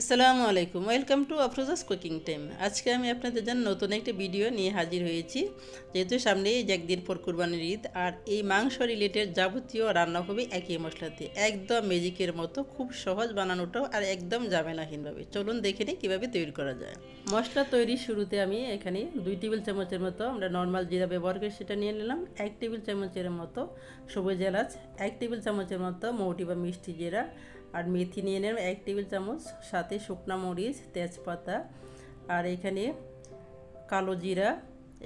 আসসালামু আলাইকুম। Welcome to Afroza's cooking time আজকে আমি আপনাদের জন্য নতুন একটি ভিডিও নিয়ে হাজির হয়েছি। যেহেতু সামনে সামনেই একদিন পর কুরবানির ঈদ, আর এই মাংস রিলেটেড যাবতীয় রান্না হবে একই মশলাতে। একদম ম্যাজিকের মতো, খুব সহজ বানানোটাও আর একদম জামেলাহীনভাবে চলুন দেখে নিই কীভাবে তৈরি করা যায়। মশলা তৈরির শুরুতে আমি এখানে দুই টেবিল চামচের মতো, আমরা নর্মাল জিরা ব্যবহার করে সেটা নিয়ে নিলাম। এক টেবিল চামচের মতো সবুজ এলাচ, এক টেবিল চামচের মতো মৌটি বা মিষ্টি জিরা আর মেথি নিয়ে নিলাম এক টেবিল চামচ, সাথে শুকনো মরিচ, তেজপাতা, আর এখানে কালো জিরা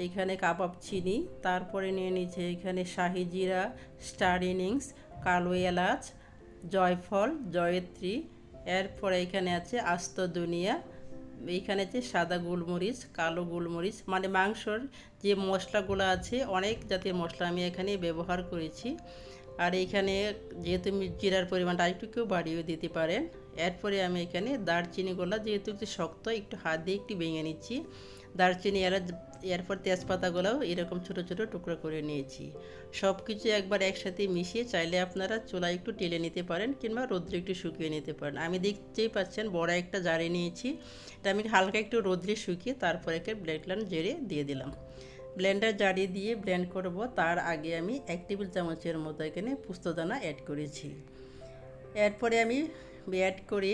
এইখানে কাবাব চিনি, তারপরে নিয়ে নিচ্ছে এখানে শাহি জিরা স্টার ইনিংস কালো এলাচ, জয়ফল, জয়ত্রী, এরপরে এখানে আছে আস্ত দুনিয়া এইখানে আছে সাদা গোলমরিচ, কালো গোলমরিচ মানে মাংসর যে মশলাগুলো আছে, অনেক জাতীয় মশলা আমি এখানে ব্যবহার করেছি। আর এইখানে যেহেতু জিরার পরিমাণটা আরেকটু কেউ বাড়িয়ে দিতে পারেন, এরপরে আমি এখানে দারচিনিগুলো যেহেতু একটু শক্ত, একটু হাত দিয়ে একটু ভেঙে নিচ্ছি। দারচিনি এলাচ এরপর তেজপাতাগুলোও এরকম ছোট ছোট টুকরো করে নিয়েছি। সব কিছু একবার একসাথে মিশিয়ে চাইলে আপনারা চুলায় একটু টেলে নিতে পারেন কিংবা রোদ্রে একটু শুকিয়ে নিতে পারেন। আমি দেখতেই পাচ্ছেন বড় একটা জারে নিয়েছি। এটা আমি হালকা একটু রোদ্রে শুকিয়ে তারপরে একে ব্লেড জেরে দিয়ে দিলাম। ব্লেন্ডার জারি দিয়ে ব্লেন্ড করব। তার আগে আমি এক টেবিল চামচের মতো এখানে পুস্তদানা অ্যাড করেছি। এরপরে আমি অ্যাড করে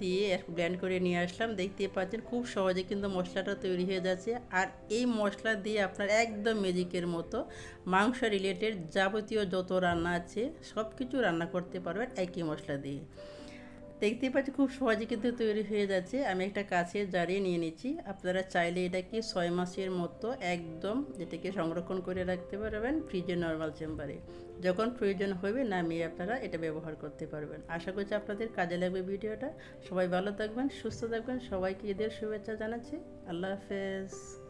দিয়ে ব্লেন্ড করে নিয়ে আসলাম। দেখতে পাচ্ছেন, খুব সহজে কিন্তু মশলাটা তৈরি হয়ে যাচ্ছে। আর এই মশলা দিয়ে আপনার একদম ম্যাজিকের মতো মাংস রিলেটেড যাবতীয় যত রান্না আছে সব কিছু রান্না করতে পারবেন একই মশলা দিয়ে। দেখতেই পাচ্ছি খুব সহজে কিন্তু তৈরি হয়ে যাচ্ছে। আমি একটা কাছে জারিয়ে নিয়ে নিচ্ছি। আপনারা চাইলে এটাকে ছয় মাসের মতো একদম এটাকে সংরক্ষণ করে রাখতে পারবেন ফ্রিজে নর্মাল চেম্বারে। যখন প্রয়োজন হবে নামিয়ে আপনারা এটা ব্যবহার করতে পারবেন। আশা করছি আপনাদের কাজে লাগবে ভিডিওটা। সবাই ভালো থাকবেন, সুস্থ থাকবেন। সবাইকে ঈদের শুভেচ্ছা জানাচ্ছি। আল্লাহ হাফেজ।